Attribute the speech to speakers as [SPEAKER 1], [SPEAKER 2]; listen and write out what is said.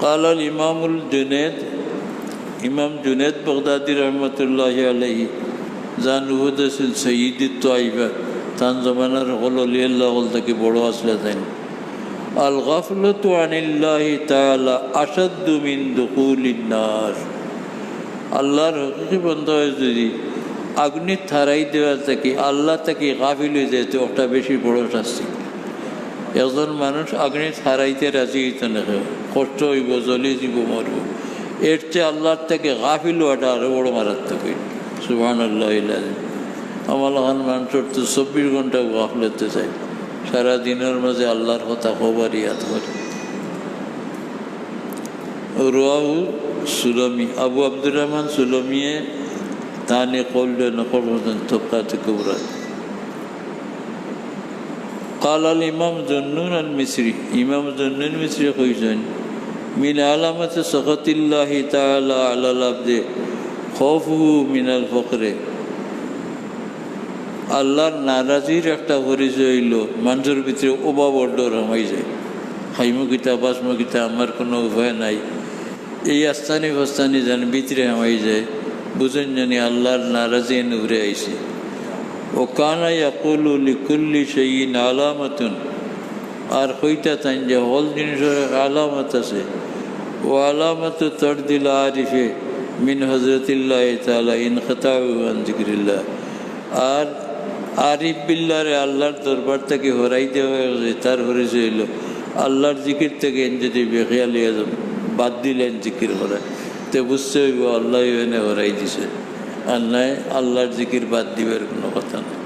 [SPEAKER 1] قال الإمام الجنيد ইমাম জুনেদ বগদাদি রহমতুল্লাহ আলহি জান উহুদাসিল সঈদ আইবা তান জমানার হল আল্লাহ হল তাকে বড় আসলে তাই আল গাফলতু আনিল্লাহি তাআলা আসাদ্দু মিন দুকুলিন নার আল্লাহর হকি বন্ধ হয়ে যদি আগ্নি থারাই দেওয়া থেকে আল্লাহ থেকে গাফিল হয়ে যেতে ওটা বেশি বড় শাস্তি একজন মানুষ আগ্নি থারাইতে রাজি হইতে না। কষ্ট হইব, জ্বলে যাব মরব। এর চেয়ে আল্লাহর থেকে গাফিল হওয়াটা আরও বড় মারাত্মক। সুবাহ আল্লাহ আমার এখন মানুষের তো চব্বিশ ঘণ্টা গাফলেতে চাই। সারা দিনের মাঝে আল্লাহর কথা খবর ইয়াদ করে। রোয়াহু সুলমি, আবু আব্দুর রহমান সুলমিয়ে তানে কল্লে নকল মতন তোকাতে কুবরাত قال الإمام ذنون المصري إمام ذنون المصري خويزن من علامة سخط الله تعالى على العبد خوفه من الفقر আল্লাহর নারাজির একটা পরিচয় হইল মানুষের ভিতরে অভাব অর্ডর হয়ে যায় হাইমুখিতা বাসমুখিতা আমার কোনো উপায় নাই এই আস্থানি ফাস্তানি যেন ভিতরে হয়ে যায় বুঝেন জানি আল্লাহর নারাজি এনে উড়ে আইসে কানা ইয়াকুলু লিকুল্লি সেই আলামাতুন। আর হইতা তাই যে হল জিনিসের আলামত আছে। ও আলামত তর দিল আরিফে মিন হজরতিল্লাহ তালা ইন খতাউ জিক্রিল্লাহ আর আরিফ বিল্লারে আল্লাহর দরবার থেকে হরাই দেওয়া হয়েছে, তার হরেছে হইল আল্লাহর জিকির থেকে যদি বেখিয়ালি বাদ দিলেন জিকির করা তো বুঝতে হইব আল্লাহ এনে হরাই দিছে। আর নয় আল্লাহর জিকির বাদ দিবের কোনো কথা নাই।